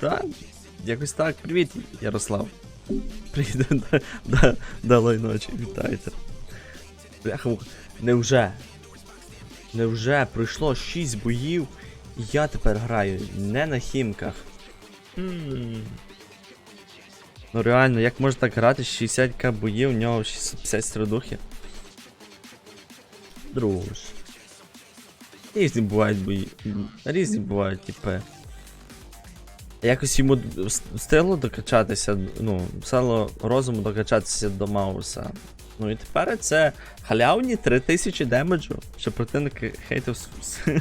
Так, якось так. Привіт, Ярослав. Привіт, да, да, далої ночі, вітайте. Бляха, невже? Невже пройшло 6 боїв, і я тепер граю не на хімках. М. Ну реально, як можна так грати 60к боїв, у нього 650 стрілдухи? Друж. Різні бувають бої. Різні бувають, типи. Якось йому встигло докачатися, ну, стало розуму докачатися до Мауса. Ну і тепер це халявні 3000 демеджу, що противник хейтив сус.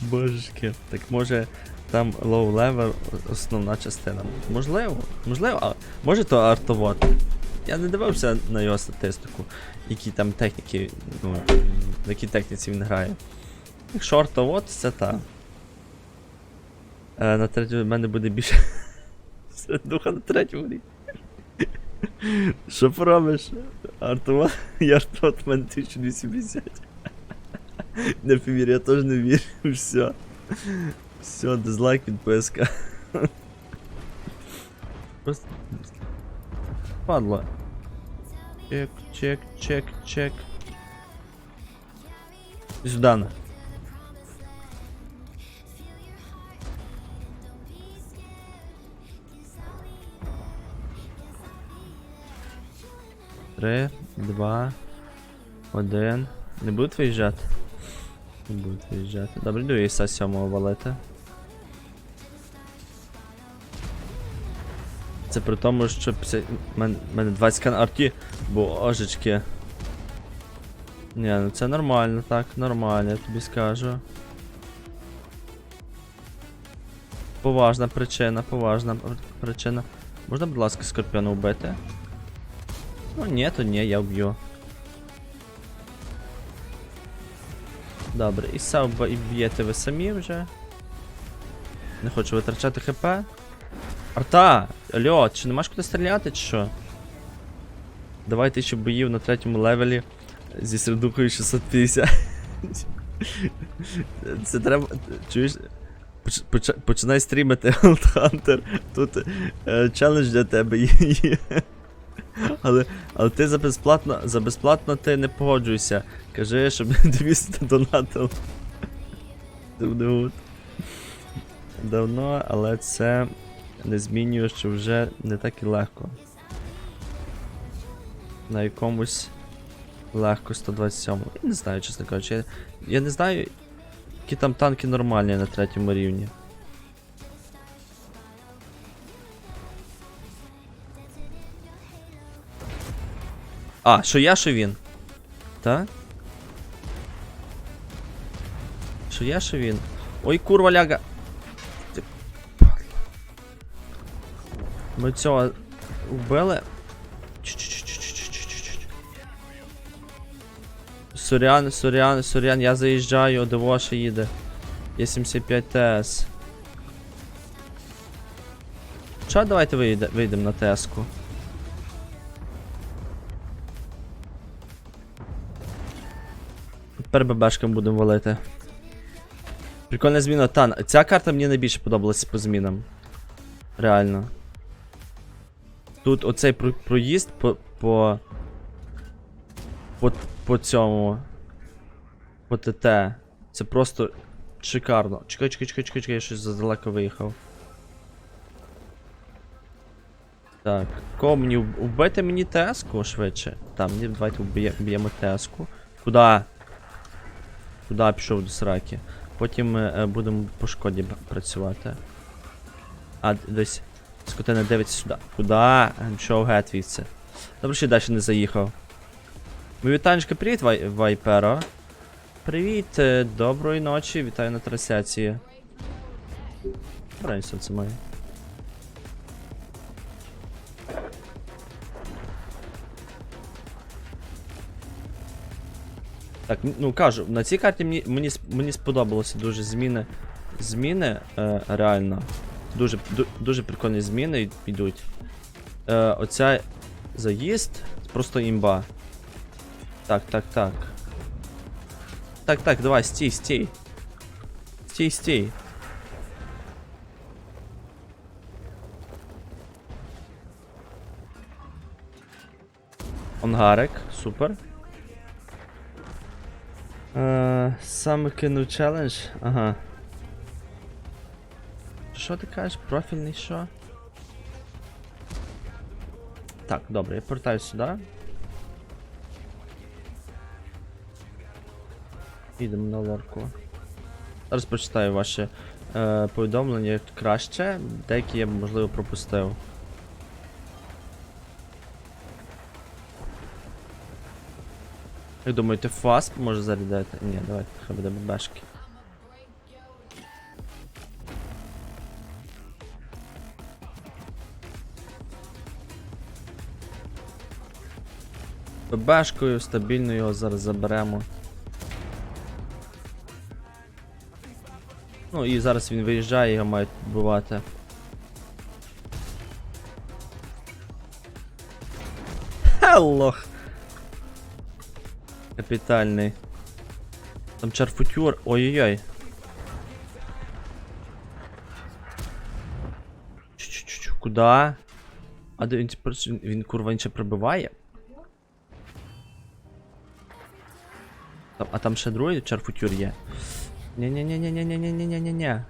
Божечки. Так може там лоу левел основна частина. Можливо, можливо, а може то артовод. Я не дивився на його статистику, які там техніки, ну, якій техніці він грає. Якщо артовод, це та. Е, на третьому в мене буде більше. Духа на третьому рівні. Що поробиш? Артова? Я артова в мене 1280. Не повір, я теж не вірю. Все. Все, дизлайк від ПСК. Просто. Падла. Чек, чек, чек, чек. Сюда на. Три, два, один. Не будуть виїжджати? Не будуть виїжджати. Добре, йду сьомого валити. Це при тому, що мен... мене 20 кан арті, божечки. Ні, ну це нормально, так, нормально, я тобі скажу. Поважна причина, поважна причина. Можна, будь ласка, скорпіона вбити? Ну ні, то ні, я вб'ю. Добре, і і б'єте ви самі вже. Не хочу витрачати хп. Арта! Алло, чи не маєш куди стріляти, чи що? Давай тисячу боїв на третьому левелі зі середукою 650. Це треба. Чуєш? Поч- поч- Починай стрімити Hunter. Тут е, челендж для тебе є. Але, але ти за безплатно, за безплатно ти не погоджуйся. Кажи, щоб тобі донатив. Це. Давно, але це не змінює, що вже не так і легко. На якомусь легко 127. Я не знаю, чесно кажучи. Я, я не знаю, які там танки нормальні на третьому рівні. А, що я, що він? Та? Що я, що він? Ой, курва ляга. Ми цього вбили. Сорян, сорян, сорян, я заїжджаю, Девоша їде. Є 75 ТС. Чо, давайте вийде, вийдемо на ТС-ку. Тепер ББшкам будемо валити. Прикольна зміна. Та, ця карта мені найбільше подобалася по змінам. Реально. Тут оцей про- проїзд по. по. По, по цьому. По ТТ. Це просто шикарно. Чекай, чекай, чекай, чекай, чекай, я щось задалеко виїхав. Так, кого мені вбити мені ТС-ку швидше? Мені давайте вб'є- вб'ємо ТС-ку. Куда? Куда пішов до сраки? Потім е, будемо по шкоді працювати. А, десь. Скотина дивиться сюди. Куда? Пішов геть звідси. Добре, що далі не заїхав. Ми вітанечка, привіт, Вай... Вайперо. Привіт, е, доброї ночі, вітаю на трансляції. Правильно це моє. Так, ну кажу, на цій карті мені мені, мені сподобалося дуже зміни. Зміни е, реально. Дуже дуже прикольні зміни йдуть. Е, Оця заїзд просто імба. Так, так, так. Так, так, давай, стій, стій. Стій, стій. Ангарик, супер. Е, саме кинув челендж. Ага. Що ти кажеш? Профільний що? Так, добре, я повертаюсь сюди. Їдемо на лорку. Зараз прочитаю ваші е, повідомлення краще. Деякі я можливо пропустив. Як думаєте, фасп може зарядити? Ні, давайте, хай буде бебешки. ББшкою стабільно його зараз заберемо. Ну і зараз він виїжджає, його мають вбивати. Хеллох! Капітальний. Там чарфутюр. Ой-ой-ой. Куда? А де він він, курва він ще прибиває? Там- А там ще другий чарфутюр є. Ні-ні-ні-ні-ні-ні-ні-ні-ні.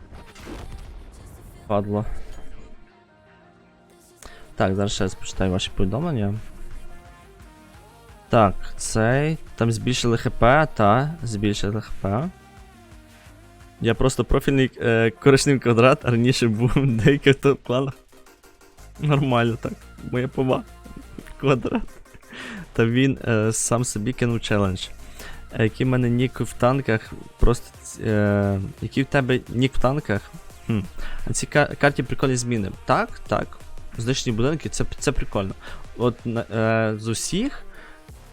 Падло. Так, зараз ще раз почитаю ваші повідомлення. Так, цей. Там збільшили ХП, та, збільшили ХП. Я просто профільний е, коричневий квадрат, раніше був в деяких топ кланах. Нормально так. Моя пова. Квадрат. Та він е, сам собі кинув челендж. Е, Який в мене нік в танках, просто. Е, який в тебе нік в танках? Хм. На цій ка- карті прикольні зміни. Так, так. Знищені будинки, це, це прикольно. От е, з усіх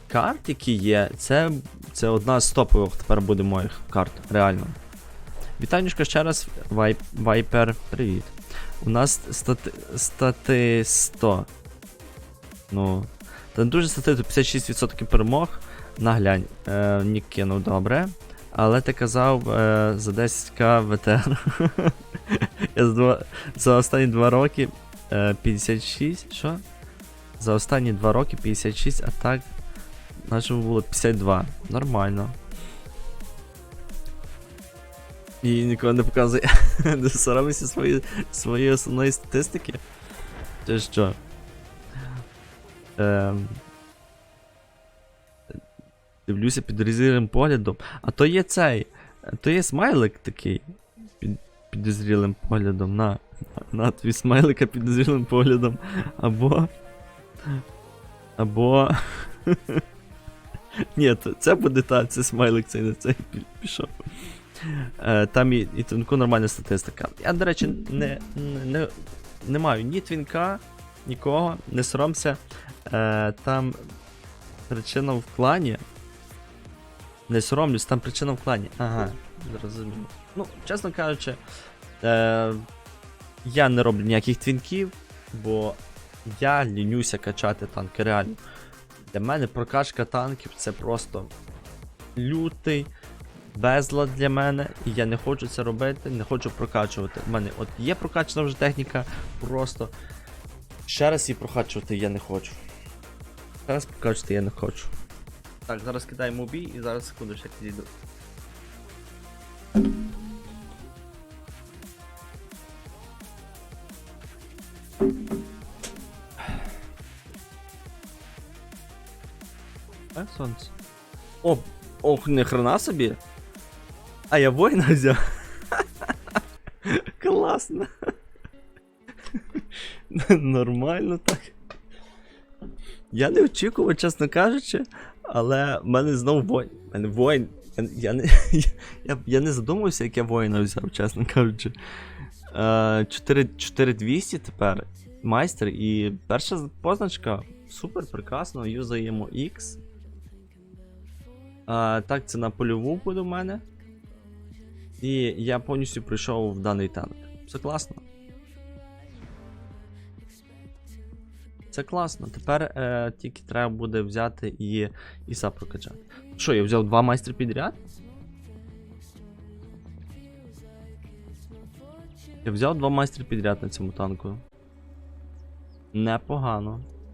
карт, які є, це, це одна з топових тепер буде моїх карт, реально. Вітанюшка ще раз, Вайп, Вайпер, привіт. У нас стати, стати 100. Ну. Та дуже стати 56% перемог. Наглянь, е, Нік кинув добре. Але ти казав е, за 10к ВТР. Я за, за останні 2 роки е, 56. Що? За останні 2 роки 56, а Наче було 52. Нормально. І нікого не показує. Не соромишся свої, своєї основної статистики. Чи що? Ем... Дивлюся під підозрілим поглядом. А то є цей. То є смайлик такий. Під підозрілим поглядом. На. На твій смайлика підозрілим поглядом. Або. Або. Ні, це буде та, це смайлик, цей не цей пішов. Е, там і, і тонку нормальна статистика. Я, до речі, не, не, не маю ні твінка, нікого, не соромся. Е, там причина в клані. Не соромлюсь, там причина в клані. Ага, зрозуміло. Ну, чесно кажучи, е, я не роблю ніяких твінків, бо я лінюся качати танки реально. Для мене прокачка танків це просто лютий безлад для мене, і я не хочу це робити, не хочу прокачувати. У мене от є прокачана вже техніка, просто ще раз її прокачувати я не хочу. Ще раз прокачувати я не хочу. Так, зараз кидаємо бій і зараз секунду ще підійду. Сонце. О, ох, не хрена собі. А я воїна взяв. Класно. Нормально так. Я не очікував, чесно кажучи, але в мене знову воїн. В мене воїн. Я, не, я, я не задумався, як я воїна взяв, чесно кажучи. Е, 4, 4200 тепер. Майстер і перша позначка. Супер, прекрасно, юзаємо X. А, так, це на польову буде в мене. І я повністю прийшов в даний танк. Все класно. Це класно. Тепер е, тільки треба буде взяти і Іса прокачати. Що, я взяв два майстри підряд? Я взяв два майстри підряд на цьому танку. Непогано.